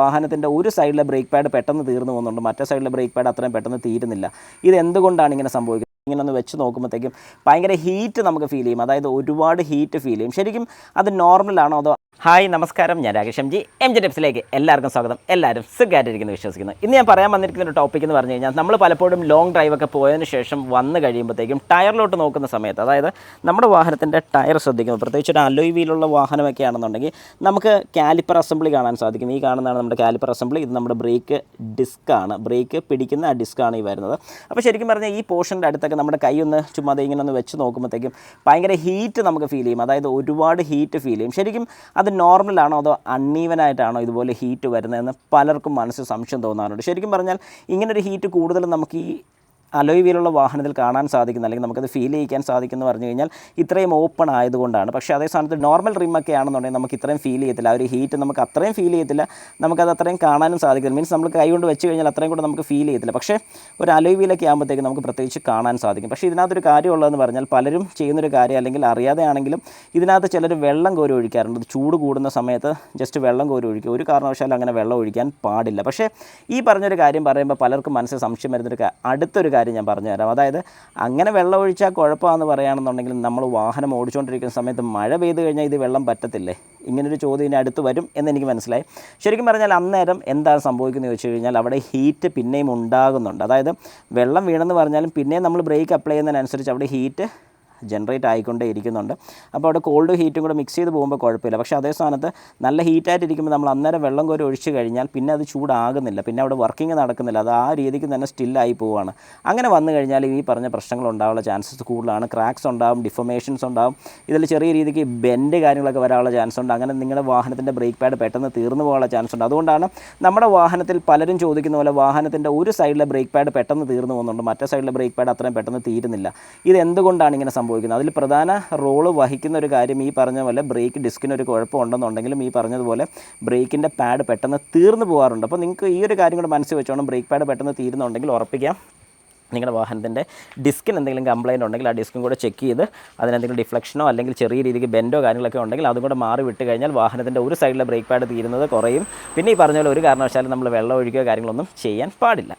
വാഹനത്തിന്റെ ഒരു സൈഡിലെ ബ്രേക്ക് പാഡ് പെട്ടെന്ന് തീർന്നു പോകുന്നുണ്ട്. മറ്റേ സൈഡിലെ ബ്രേക്ക് പാഡ് അത്രയും പെട്ടെന്ന് തീരുന്നില്ല. ഇത് എന്തുകൊണ്ടാണ് ഇങ്ങനെ സംഭവിക്കുന്നത്? ഇങ്ങനെ ഒന്ന് വെച്ച് നോക്കുമ്പോഴത്തേക്കും ഭയങ്കര ഹീറ്റ് നമുക്ക് ഫീൽ ചെയ്യും. അതായത് ഒരുപാട് ഹീറ്റ് ഫീൽ ചെയ്യും. ശരിക്കും അത് നോർമലാണോ അതോ ഹായ് നമസ്കാരം. ഞാൻ രാകേഷ് ജി. എം ജി ടിപ്സിലേക്ക് എല്ലാവർക്കും സ്വാഗതം. എല്ലാവരും സുഖമായിട്ടിരിക്കുന്നു വിശ്വസിക്കുന്നു. ഇന്ന് ഞാൻ പറയാൻ വന്നിരിക്കുന്ന ഒരു ടോപ്പിക് എന്ന് പറഞ്ഞു കഴിഞ്ഞാൽ നമ്മൾ പലപ്പോഴും ലോങ് ഡ്രൈവൊക്കെ പോയതിന് ശേഷം വന്ന് കഴിയുമ്പോഴത്തേക്കും ടയറിലോട്ട് നോക്കുന്ന സമയത്ത് അതായത് നമ്മുടെ വാഹനത്തിന്റെ ടയർ ശ്രദ്ധിക്കുമ്പോൾ പ്രത്യേകിച്ച് ഒരു അലോയ് വീലുള്ള വാഹനമൊക്കെ ആണെന്നുണ്ടെങ്കിൽ നമുക്ക് കാലിപ്പർ അസംബ്ലി കാണാൻ സാധിക്കും. ഈ കാണുന്നതാണ് നമ്മുടെ കാലിപ്പർ അസംബ്ലി ഇത് നമ്മുടെ ബ്രേക്ക് ഡിസ്ക്കാണ് ബ്രേക്ക് പിടിക്കുന്ന ആ ഡിസ്ക്കാണ് ഈ വരുന്നത്. അപ്പോൾ ശരിക്കും പറഞ്ഞാൽ ഈ പോർഷന്റെ അടുത്തൊക്കെ നമ്മുടെ കൈ ഒന്ന് ചുമ്മാതെ ഇങ്ങനെ ഒന്ന് വെച്ച് നോക്കുമ്പോഴത്തേക്കും ഭയങ്കര ഹീറ്റ് നമുക്ക് ഫീൽ ചെയ്യും. അതായത് ഒരുപാട് ഹീറ്റ് ഫീൽ ചെയ്യും. ശരിക്കും അത് നോർമലാണോ അതോ അൺഈവൻ ആയിട്ടാണോ ഇതുപോലെ ഹീറ്റ് വരുന്നതെന്ന് പലർക്കും മനസ്സിൽ സംശയം തോന്നാറുണ്ട്? ശരിക്കും പറഞ്ഞാൽ ഇങ്ങനൊരു ഹീറ്റ് കൂടുതലും നമുക്ക് ഈ അലോയ് വീലുള്ള വാഹനത്തിൽ കാണാൻ സാധിക്കുന്ന അല്ലെങ്കിൽ നമുക്കത് ഫീൽ ചെയ്യിക്കാൻ സാധിക്കുന്നു പറഞ്ഞു കഴിഞ്ഞാൽ ഇത്രയും ഓപ്പൺ ആയതുകൊണ്ടാണ്. പക്ഷേ അതേ സ്ഥാനത്ത് നോർമൽ റിമ്മൊക്കെ ആണെന്നുണ്ടെങ്കിൽ നമുക്ക് ഇത്രയും ഫീൽ ചെയ്യത്തില്ല. ആ ഒരു ഹീറ്റ് നമുക്ക് അത്രയും ഫീൽ ചെയ്യത്തില്ല. നമുക്കത് അത്രയും കാണാനും സാധിക്കില്ല മീൻസ് നമ്മൾ കൈ കൊണ്ട് വെച്ച് കഴിഞ്ഞാൽ അത്രയും കൂടെ നമുക്ക് ഫീൽ ചെയ്യത്തില്ല. പക്ഷേ ഒരു അലോയ് വീലൊക്കെ ആകുമ്പോഴത്തേക്ക് നമുക്ക് പ്രത്യേകിച്ച് കാണാൻ സാധിക്കും. പക്ഷേ ഇതിനകത്തൊരു കാര്യമുള്ളതെന്ന് പറഞ്ഞാൽ പലരും ചെയ്യുന്നൊരു കാര്യം അല്ലെങ്കിൽ അറിയാതെയാണെങ്കിലും ഇതിനകത്ത് ചിലർ വെള്ളം കോരി ഒഴിക്കാറുണ്ട്. ചൂട് കൂടുന്ന സമയത്ത് ജസ്റ്റ് വെള്ളം കോരി ഒഴിക്കുക ഒരു കാരണവശാലും അങ്ങനെ വെള്ളം ഒഴിക്കാൻ പാടില്ല. പക്ഷേ ഈ പറഞ്ഞൊരു കാര്യം പറയുമ്പോൾ പലർക്കും മനസ്സിൽ സംശയം വരുന്നൊരു അടുത്തൊരു കാര്യം ഞാൻ പറഞ്ഞു തരാം അതായത് അങ്ങനെ വെള്ളം ഒഴിച്ചാൽ കുഴപ്പമാണെന്ന് പറയുകയാണെന്നുണ്ടെങ്കിൽ നമ്മൾ വാഹനം ഓടിച്ചുകൊണ്ടിരിക്കുന്ന സമയത്ത് മഴ പെയ്ത് കഴിഞ്ഞാൽ ഇത് വെള്ളം പറ്റത്തില്ലേ? ഇങ്ങനൊരു ചോദ്യം ഇതിന് അടുത്ത് വരും എന്നെനിക്ക് മനസ്സിലായി. ശരിക്കും പറഞ്ഞാൽ അന്നേരം എന്താണ് സംഭവിക്കുന്നത് ചോദിച്ചു കഴിഞ്ഞാൽ അവിടെ ഹീറ്റ് പിന്നെയും ഉണ്ടാകുന്നുണ്ട്. അതായത് വെള്ളം വീണെന്ന് പറഞ്ഞാലും പിന്നെയും നമ്മൾ ബ്രേക്ക് അപ്ലൈ ചെയ്യുന്നതിനനുസരിച്ച് അവിടെ ഹീറ്റ് ജനറേറ്റ് ആയിക്കൊണ്ടേ ഇരിക്കുന്നുണ്ട്. അപ്പോൾ അവിടെ കോൾഡ് ഹീറ്റും കൂടെ മിക്സ് ചെയ്ത് പോകുമ്പോൾ കുഴപ്പമില്ല. പക്ഷേ അതേ സ്ഥാനത്ത് നല്ല ഹീറ്റായിട്ടിരിക്കുമ്പോൾ നമ്മൾ അന്നേരം വെള്ളം കോരി ഒഴിച്ച് കഴിഞ്ഞാൽ പിന്നെ അത് ചൂടാകുന്നില്ല. പിന്നെ അവിടെ വർക്കിംഗ് നടക്കുന്നില്ല. അത് ആ രീതിക്ക് തന്നെ സ്റ്റില്ലായി പോവുകയാണ് അങ്ങനെ വന്നു കഴിഞ്ഞാൽ ഈ പറഞ്ഞ പ്രശ്നങ്ങൾ ഉണ്ടാവാനുള്ള ചാൻസസ് കൂടുതലാണ്. ക്രാക്സ് ഉണ്ടാവും ഡിഫമേഷൻസ് ഉണ്ടാവും. ഇതിൽ ചെറിയ രീതിക്ക് ബെൻഡ് കാര്യങ്ങളൊക്കെ വരാനുള്ള ചാൻസ് ഉണ്ട്. അങ്ങനെ നിങ്ങളുടെ വാഹനത്തിന്റെ ബ്രേക്ക് പാഡ് പെട്ടെന്ന് തീർന്നു പോകാനുള്ള ചാൻസ് ഉണ്ട്. അതുകൊണ്ടാണ് നമ്മുടെ വാഹനത്തിൽ പലരും ചോദിക്കുന്ന പോലെ വാഹനത്തിന്റെ ഒരു സൈഡിലെ ബ്രേക്ക് പാഡ് പെട്ടെന്ന് തീർന്നു പോകുന്നുണ്ട്. മറ്റേ സൈഡിലെ ബ്രേക്ക് പാഡ് അത്രയും പെട്ടെന്ന് തീരുന്നില്ല. ഇത് എന്തുകൊണ്ടാണ് ഇങ്ങനെ സംഭവിക്കുന്നത്? അതിൽ പ്രധാന റോൾ വഹിക്കുന്ന ഒരു കാര്യം ഈ പറഞ്ഞ പോലെ ബ്രേക്ക് ഡിസ്കിന് ഒരു കുഴപ്പമുണ്ടെന്നുണ്ടെങ്കിലും ഈ പറഞ്ഞതുപോലെ ബ്രേക്കിന്റെ പാഡ് പെട്ടെന്ന് തീർന്നു പോകാറുണ്ട്. അപ്പോൾ നിങ്ങൾക്ക് ഈ ഒരു കാര്യം കൂടെ മനസ്സിൽ വെച്ചോണം. ബ്രേക്ക് പാഡ് പെട്ടെന്ന് തീരുന്നുണ്ടെങ്കിൽ ഉറപ്പിക്കാം. നിങ്ങളുടെ വാഹനത്തിന്റെ ഡിസ്കിന് എന്തെങ്കിലും കംപ്ലയിന്റ് ഉണ്ടെങ്കിൽ ആ ഡിസ്കും കൂടെ ചെക്ക് ചെയ്ത് അതിനെന്തെങ്കിലും ഡിഫ്ലക്ഷനോ അല്ലെങ്കിൽ ചെറിയ രീതിക്ക് ബെൻഡോ കാര്യങ്ങളൊക്കെ ഉണ്ടെങ്കിൽ അതും കൂടെ മാറി വിട്ട് കഴിഞ്ഞാൽ വാഹനത്തിന്റെ ഒരു സൈഡിലെ ബ്രേക്ക് പാഡ് തീരുന്നത് കുറയും. പിന്നെ ഈ പറഞ്ഞ പോലെ ഒരു കാരണവശാലും നമ്മൾ വെള്ളം ഒഴിക്കുകയോ കാര്യങ്ങളൊന്നും ചെയ്യാൻ പാടില്ല.